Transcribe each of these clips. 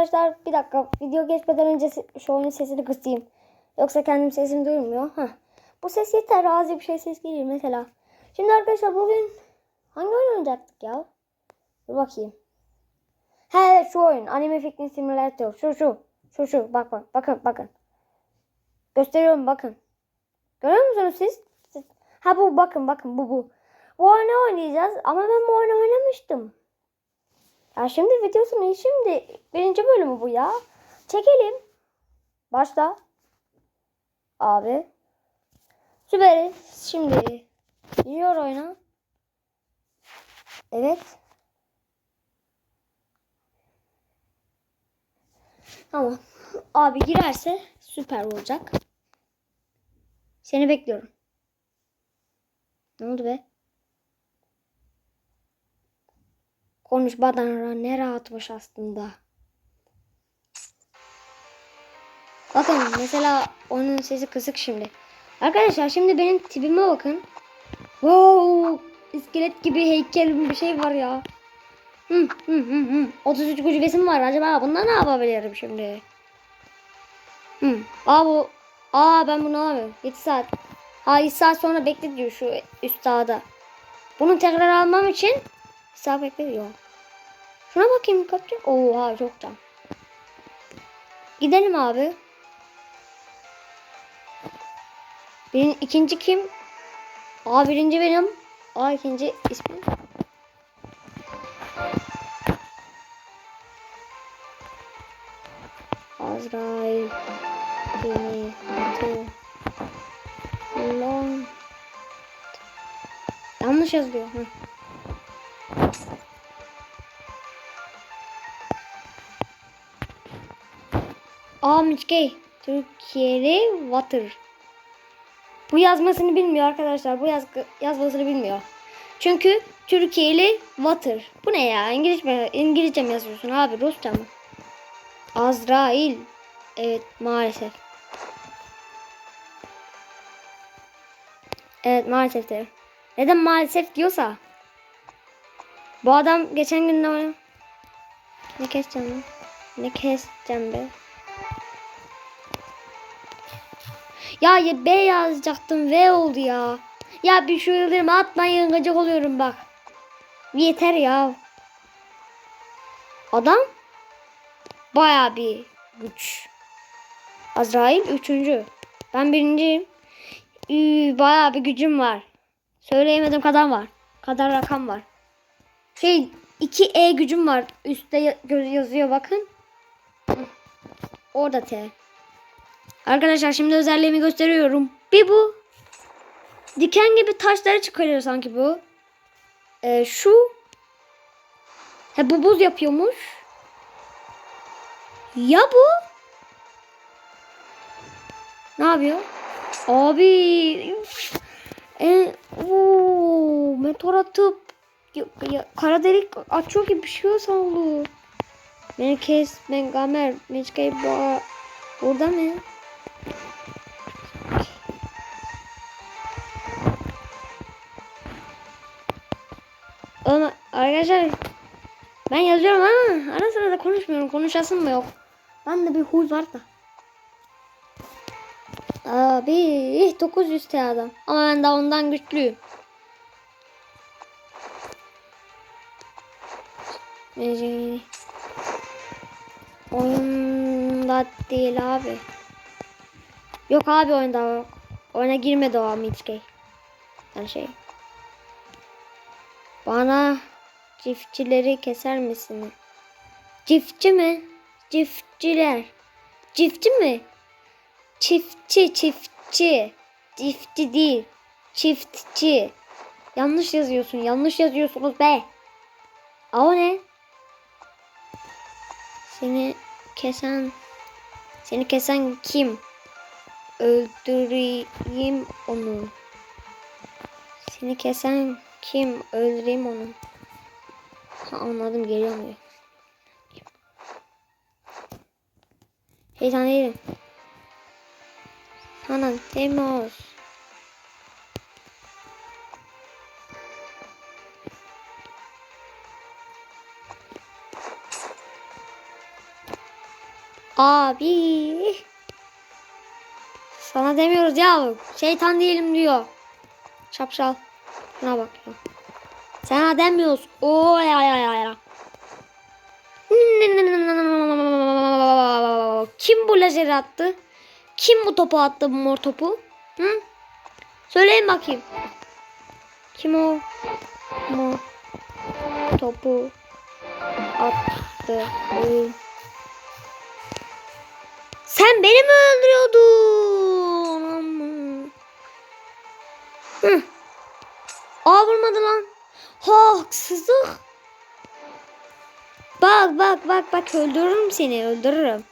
arkadaşlar bir dakika video geçmeden önce şu oyunun sesini kısayım. Yoksa kendim sesim duymuyor. Heh. Bu ses yeter az bir şey ses gelir mesela. Şimdi arkadaşlar bugün hangi oyun oynayacaktık ya? Dur bakayım. He evet şu oyun. Anime Fitness Simulator. Şu şu. Şu şu. Bak bak. Bakın bakın. Gösteriyorum bakın. Görüyor musunuz siz? Siz- Ha bu bakın bakın bu bu. Bu oyunu oynayacağız ama ben bu oyunu oynamıştım. Ya şimdi videosunu şimdi birinci bölümü bu ya. Çekelim. Başla. Abi. Süper. Şimdi giriyor oyuna. Evet. Tamam. Abi girerse süper olacak. Seni bekliyorum. Ne oldu be? Konuşmadan ne rahatmış aslında. Bakın mesela onun sesi kısık şimdi. Arkadaşlar şimdi benim tipime bakın. Wow! İskelet gibi heykelim bir şey var ya. Hı, hı, hı, hı. 33 gücübesim var. Acaba bunda ne yapabilirim şimdi? Hı. Aa bu. Aa ben bunu alamıyorum. 7 saat. Ha 7 saat sonra bekle diyor şu üst sağda. Bunu tekrar almam için saat bekliyor. Şuna bakayım kaç. Oha çok can. Gidelim abi. Benim ikinci kim? Aa birinci benim. Aa ikinci ismi. Azrail. Beni. Long. Yanlış yazıyor. Hı. Miçkey. Türkiye'li Water. Bu yazmasını bilmiyor arkadaşlar. Bu yaz yazmasını bilmiyor. Çünkü Türkiye'li Water. Bu ne ya? İngilizce mi, İngilizce mi yazıyorsun abi? Rusça mı? Azrail. Evet maalesef. Evet maalesef de. Neden maalesef diyorsa. Bu adam geçen gün ne Ne keseceğim? Ne keseceğim be? Ya, ya B yazacaktım V oldu ya. Ya bir şu yıldırımı atmayın gıcık oluyorum bak. Yeter ya. Adam baya bir güç. Azrail üçüncü. Ben birinciyim. Ee, Bayağı bir gücüm var. Söyleyemedim kadar var. Kadar rakam var. Şey 2E gücüm var. Üstte yazıyor bakın. Orada T. Arkadaşlar şimdi özelliğimi gösteriyorum. Bir bu. Diken gibi taşları çıkarıyor sanki bu. Ee, şu. He bu buz yapıyormuş. Ya bu? Ne yapıyor? Abi. E, ooo, meteor atıp ya, ya, kara delik açıyor gibi bir şey oldu. Beni kes, ben gamer, meçkeyi boğa. Burada mı? Ara sıra da konuşmuyorum. Konuşasım mı yok? Ben de bir huy var da. Abi 900 T adam. Ama ben daha ondan güçlüyüm. Nece- Oyunda değil abi. Yok abi oyunda yok. Oyuna girmedi o Mitskey. Yani şey. Bana çiftçileri keser misin? Çiftçi mi? Çiftçiler. Çiftçi mi? Çiftçi, çiftçi. Çiftçi değil. Çiftçi. Yanlış yazıyorsun. Yanlış yazıyorsunuz be. Aa o ne? Seni kesen seni kesen kim? Öldüreyim onu. Seni kesen kim? Öldüreyim onu. Ha, anladım geliyor mu? Şeytan değilim. Hanan Temmuz. Abi. Sana demiyoruz ya. Şeytan diyelim diyor. Şapşal. Şuna bak ya. Sana demiyoruz. Oo ya ya ya. Kim bu lazeri attı? Kim bu topu attı bu mor topu? Hı? Söyleyin bakayım. Kim o? Mor topu attı. Sen beni mi öldürüyordun? Hı. Aa vurmadı lan. Ha haksızlık. Bak bak bak bak öldürürüm seni öldürürüm.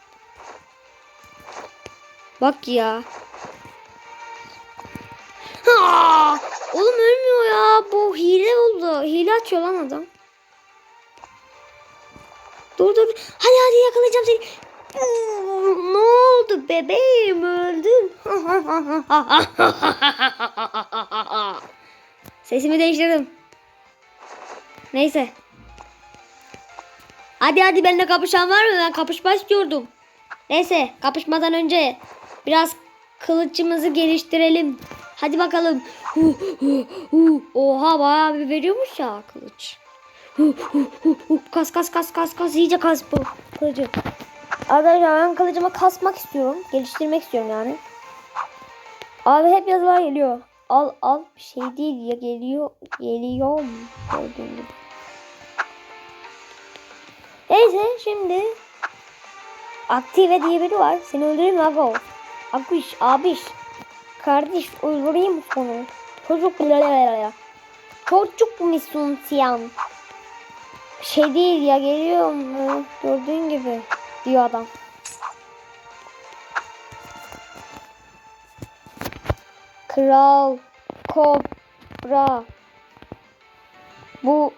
Bak ya. Ha! Oğlum ölmüyor ya. Bu hile oldu. Hile açıyor lan adam. Dur dur. Hadi hadi yakalayacağım seni. Ne oldu bebeğim öldün. Sesimi değiştirdim. Neyse. Hadi hadi benimle kapışan var mı? Ben kapışmak istiyordum. Neyse kapışmadan önce biraz kılıcımızı geliştirelim. Hadi bakalım. Oha bayağı bir veriyormuş ya kılıç. Kas kas kas kas kas iyice kas bu kılıcı. Arkadaşlar ben kılıcımı kasmak istiyorum. Geliştirmek istiyorum yani. Abi hep yazılar geliyor. Al al bir şey değil ya geliyor. Geliyor mu? Gördüğün gibi. Neyse şimdi Aktive diye biri var. Seni öldüreyim mi abi? Akış, abiş. Kardeş öldüreyim seni? Çocuk ya. Çocuk musun siyan? Şey değil ya geliyorum. Ee, Gördüğün gibi diyor adam. Kral Kobra bu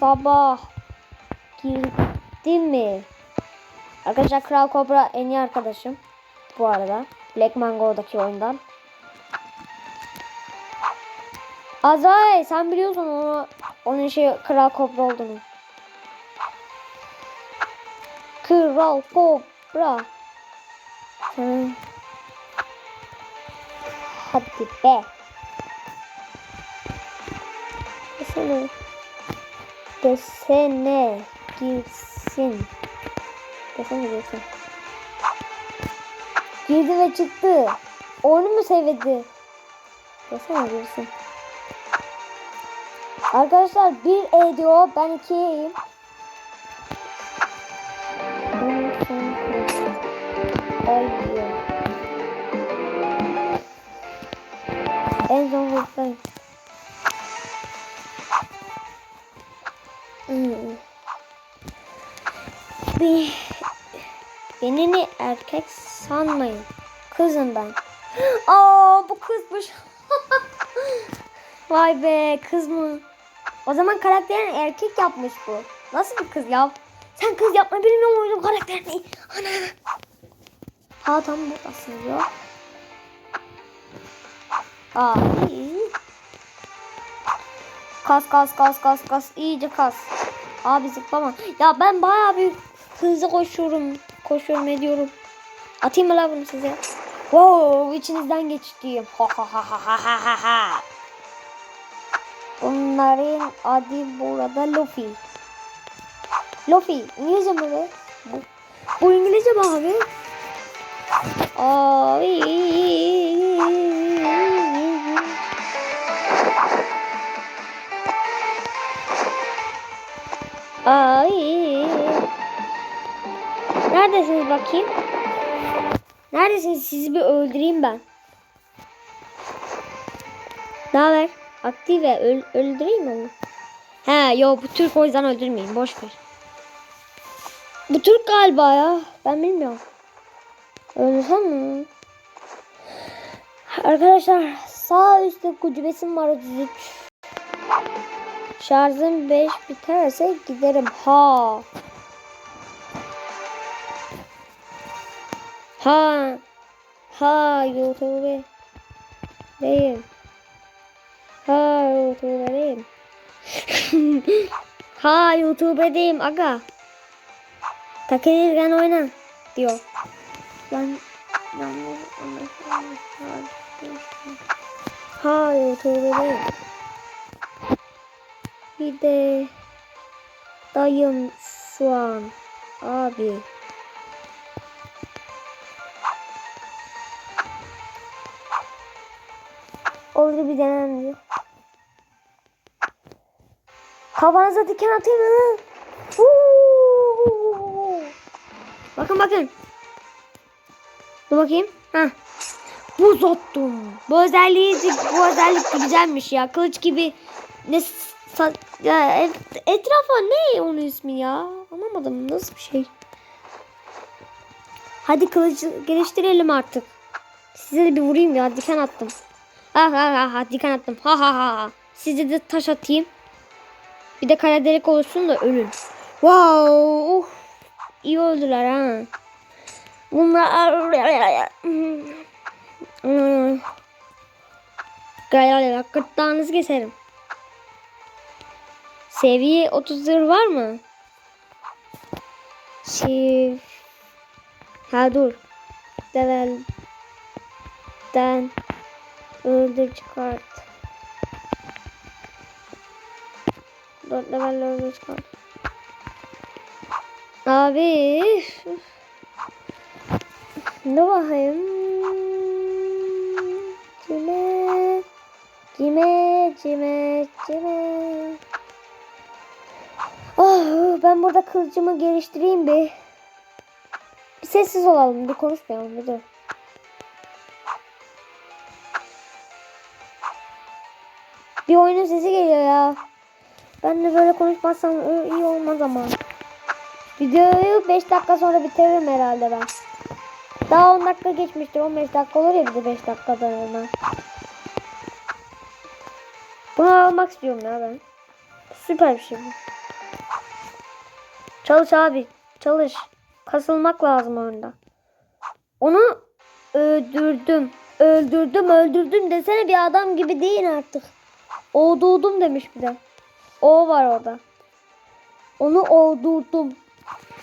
sabah girdi mi? Arkadaşlar Kral Kobra en iyi arkadaşım. Bu arada. Black Mango'daki oyundan. Azrail sen biliyorsun onu onun şey Kral Kobra olduğunu. Kral Kobra. Hı. Hadi be. Desene. Desene girsin. Desene girsin. Girdi ve çıktı. Onu mu sevdi? Desene girsin. Arkadaşlar bir E diyor. Ben iki E'yim. Ay diyor. En son gruptayım. Hmm. Beni erkek sanmayın. Kızım ben. Aa bu kızmış. Vay be kız mı? O zaman karakterini erkek yapmış bu. Nasıl bir kız ya? Sen kız yapma bilmiyor muydun karakterini? Ana. Ha tam buradasın diyor. Aa iyi. Kas kas kas kas kas iyice kas. Abi zıplama. Ya ben bayağı bir hızlı koşuyorum. Koşuyorum ediyorum. Atayım mı la bunu size? Wow içinizden geçtiğim. Ha ha ha ha ha ha ha. Bunların adı burada Luffy. Luffy. İngilizce mi be? Bu, bu İngilizce mi abi? Ay. Ay. Neredesiniz bakayım? Neredesiniz? Sizi bir öldüreyim ben. Ne haber? Aktive öl öldüreyim mi onu? He yo bu Türk o yüzden öldürmeyeyim. Boş ver. Bu Türk galiba ya. Ben bilmiyorum. Öldürsem mi? Arkadaşlar sağ üstte kucubesim var 33. Şarjım 5 biterse giderim. Ha. Ha. Ha YouTube. Değil. Ha YouTube'dayım. ha YouTube'dayım aga. Takılırken oyna. diyor. Ben. Hayır tövbe değil. Bir de dayım şu an abi. Bir denem diyor. Kafanıza diken atayım mı? Bakın bakın. Dur bakayım. Heh. Buz attım. Bu özelliği bu özellik güzelmiş ya. Kılıç gibi ne ya, et- etrafa ne onun ismi ya? Anlamadım nasıl bir şey. Hadi kılıcı geliştirelim artık. Size de bir vurayım ya diken attım. Ha ha ha ha diken attım. Ha ha ha. Size de taş atayım. Bir de kara delik olsun da ölün. Wow. Uh. İyi öldüler ha. Bunlar Gel gırtlağınızı keserim. Seviye 30 zırh var mı? Şif. Ha dur. Level'den öldür çıkart. 4 level öldür çıkart. Abi. Ne bakayım? Kime? Kime? Kime? Kime? Oh, ben burada kılıcımı geliştireyim bir. Bir sessiz olalım, bir konuşmayalım bir dur. Bir oyunun sesi geliyor ya. Ben de böyle konuşmazsam iyi olmaz ama. Videoyu 5 dakika sonra bitiririm herhalde ben. Daha 10 dakika geçmiştir. 15 dakika olur ya bir de 5 dakikadan hemen. Bunu almak istiyorum ya ben. Süper bir şey bu. Çalış abi. Çalış. Kasılmak lazım oyunda. Onu öldürdüm. Öldürdüm öldürdüm desene bir adam gibi değil artık. Oğdurdum demiş bir de. O var orada. Onu oğdurdum.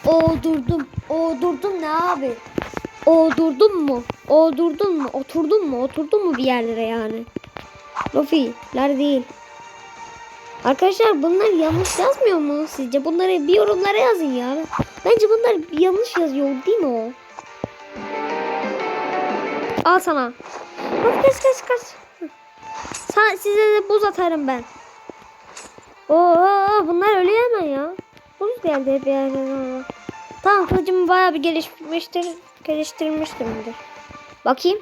Oğdurdum. Oğdurdum ne abi? Oğdurdun mu? Oğdurdun mu? Oturdun mu? Oturdun mu bir yerlere yani? Lofi'ler değil. Arkadaşlar bunlar yanlış yazmıyor mu sizce? Bunları bir yorumlara yazın ya. Bence bunlar yanlış yazıyor değil mi o? Al sana. Kaç kaç kaç kaç. Sen, size de buz atarım ben. Oo bunlar ölüyor hemen ya. Buz geldi hep yerden. Tamam kılıcım bayağı bir gelişmiştir. Geliştirmiştimdir. Bakayım.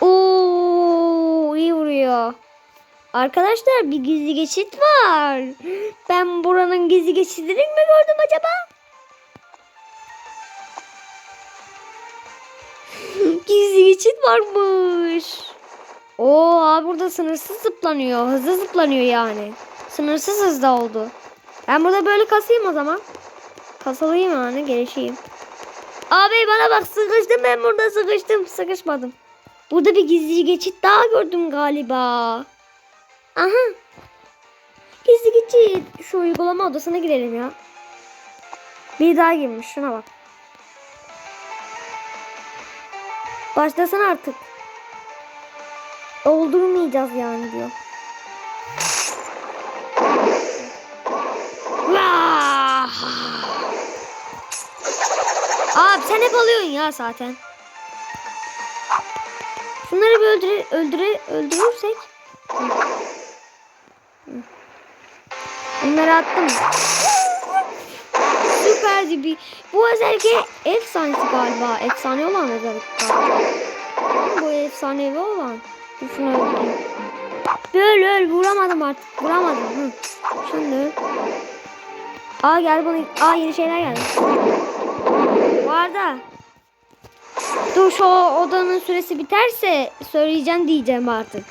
Oo iyi vuruyor. Arkadaşlar bir gizli geçit var. Ben buranın gizli geçidini mi gördüm acaba? gizli geçit varmış. Oo abi burada sınırsız zıplanıyor. Hızlı zıplanıyor yani. Sınırsız hızda oldu. Ben burada böyle kasayım o zaman. Kasalayayım yani gelişeyim. Abi bana bak sıkıştım ben burada sıkıştım. Sıkışmadım. Burada bir gizli geçit daha gördüm galiba. Aha. Gizli geçit. Şu uygulama odasına girelim ya. Bir daha girmiş şuna bak. Başlasana artık. Doldurmayacağız yani diyor. Abi sen hep alıyorsun ya zaten. Şunları bir öldüre, öldüre, öldürürsek. Bunları attım. Süper bir. Bu özellik efsanesi galiba. Efsane olan özellik galiba. Bu efsanevi olan. Şunu öldüreyim. Öl öl vuramadım artık. Vuramadım. Hı. Şimdi. Aa gel bana. Aa yeni şeyler geldi. Bu arada. Dur şu odanın süresi biterse söyleyeceğim diyeceğim artık.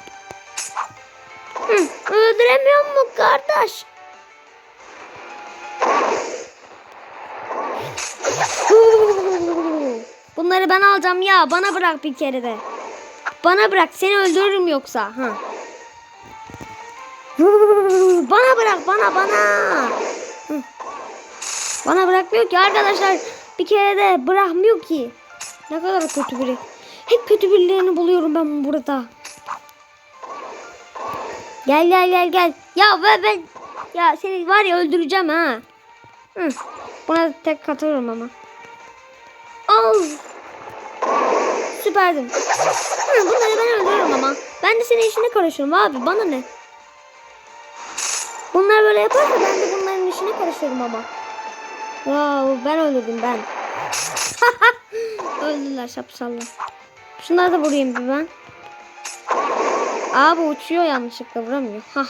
Hı, öldüremiyor mu kardeş? Bunları ben alacağım ya. Bana bırak bir kere de. Bana bırak. Seni öldürürüm yoksa. Ha. Bana bırak. Bana bana. Bana bırakmıyor ki arkadaşlar. bir kere de bırakmıyor ki. Ne kadar kötü biri. Hep kötü birilerini buluyorum ben burada. Gel gel gel gel. Ya ben, ben ya seni var ya öldüreceğim ha. Hı. Buna tek katılıyorum ama. Al. Süperdim. Bunları ben öldürürüm ama. Ben de senin işine karışıyorum abi. Bana ne? Bunlar böyle yaparsa ben de bunların işine karışıyorum ama. Wow ben öldürdüm ben. Öldüler şapşallar. Şunları da vurayım bir ben. Aa bu uçuyor yanlışlıkla vuramıyor. Hah.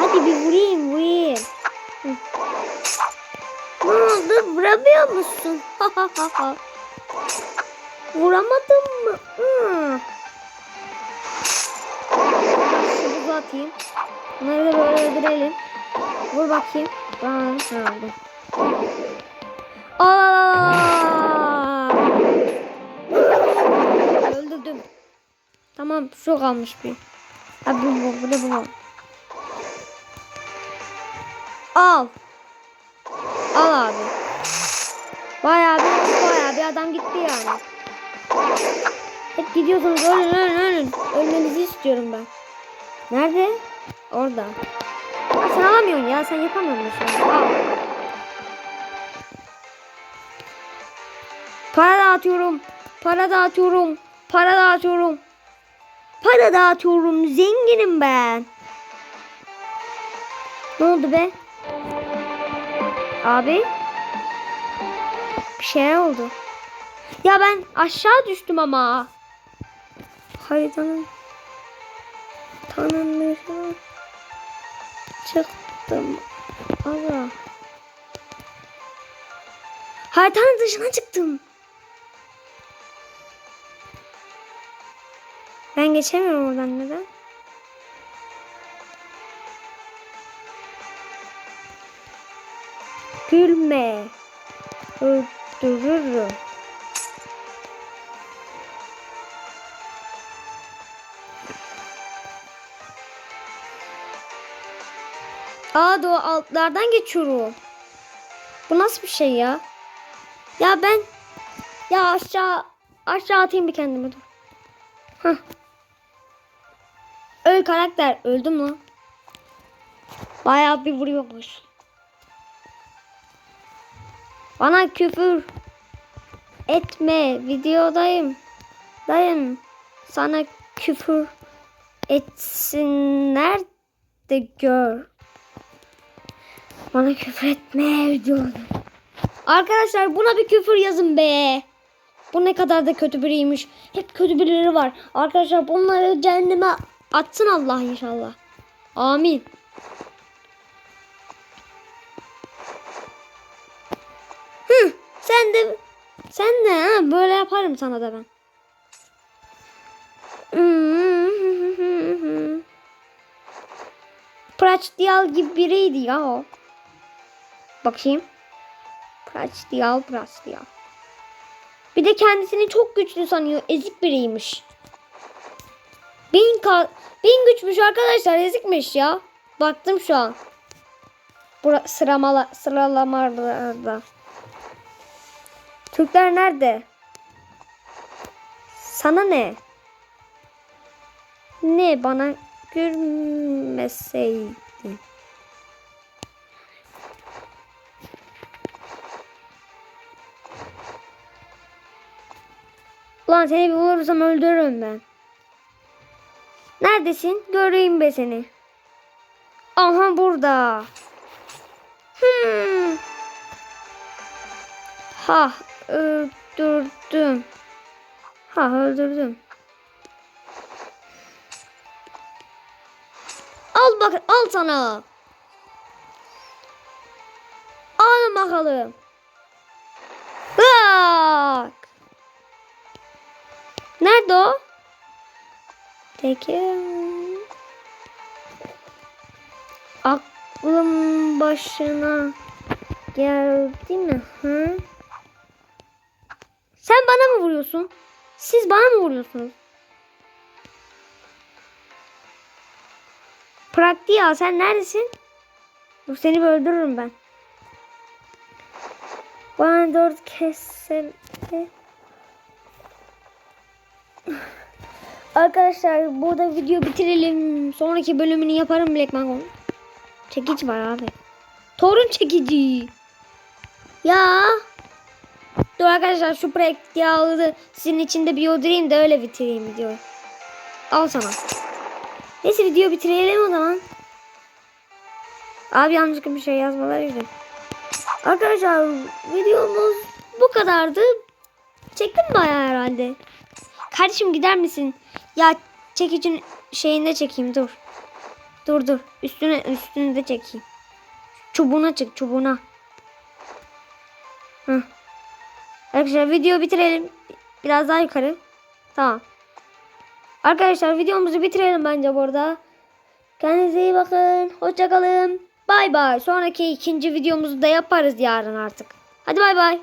Hadi bir vurayım vurayım. Hı. Ne oldu vuramıyor musun? Vuramadın mı? Şu buzu atayım. Bunları böyle öldürelim. Vur bakayım. Aa, aldım. Aa! Öldürdüm. Tamam şu kalmış bir. Abi bu bu da bu. Al. Al abi. Bayağı bir bayağı bir adam gitti yani. Hep gidiyorsunuz ölün ölün ölün. Ölmenizi istiyorum ben. Nerede? Orada. Aa, sen alamıyorsun ya sen yapamıyor musun? Al. Para dağıtıyorum. Para dağıtıyorum. Para dağıtıyorum. Para dağıtıyorum. Zenginim ben. Ne oldu be? Abi? Bir şey oldu. Ya ben aşağı düştüm ama. Haritanın tanınmışına çıktım. Allah. Haritanın dışına çıktım. Ben geçemiyorum oradan neden? Gülme. Öldürürüm. Aa o altlardan geçiyorum. Bu nasıl bir şey ya? Ya ben ya aşağı aşağı atayım bir kendime dur. Öl karakter öldü mü? Bayağı bir vuruyormuş. Bana küfür etme videodayım. Dayım sana küfür etsinler de gör. Bana küfür etme diyorum. Arkadaşlar buna bir küfür yazın be. Bu ne kadar da kötü biriymiş. Hep kötü birileri var. Arkadaşlar bunları cehenneme atsın Allah inşallah. Amin. Hı, sen de sen de ha böyle yaparım sana da ben. Praçdiyal gibi biriydi ya o. Bakayım. Praçdiyal, Praçdiyal. Bir de kendisini çok güçlü sanıyor. Ezik biriymiş. Bin, ka bin güçmüş arkadaşlar. Ezikmiş ya. Baktım şu an. Bura sıramala sıralamalarda. Türkler nerede? Sana ne? Ne bana gülmeseydin. Lan seni bir bulursam öldürürüm ben. Neredesin? Göreyim be seni. Aha burada. Hmm. Ha öldürdüm. Ha öldürdüm. Al bak al sana. Al bakalım. Bak. Nerede o? Peki. Aklım başına geldi mi? Hı? Sen bana mı vuruyorsun? Siz bana mı vuruyorsunuz? Praktiği sen neredesin? Dur seni bir öldürürüm ben. Bana dört kessem. Arkadaşlar burada video bitirelim. Sonraki bölümünü yaparım Black Mango. Çekiç var abi. Torun çekici. Ya. Dur arkadaşlar şu projekt yağlı sizin içinde bir yoldurayım da öyle bitireyim videoyu. Al sana. Neyse video bitirelim o zaman. Abi yanlışlıkla bir şey yazmalar yüzünden. Arkadaşlar videomuz bu kadardı. Çektim bayağı herhalde. Kardeşim gider misin? Ya çekicin şeyinde çekeyim dur. Dur dur. Üstüne üstünde çekeyim. Çubuğuna çık çubuğuna. Heh. Arkadaşlar video bitirelim. Biraz daha yukarı. Tamam. Arkadaşlar videomuzu bitirelim bence burada. Kendinize iyi bakın. Hoşçakalın. Bay bay. Sonraki ikinci videomuzu da yaparız yarın artık. Hadi bay bay.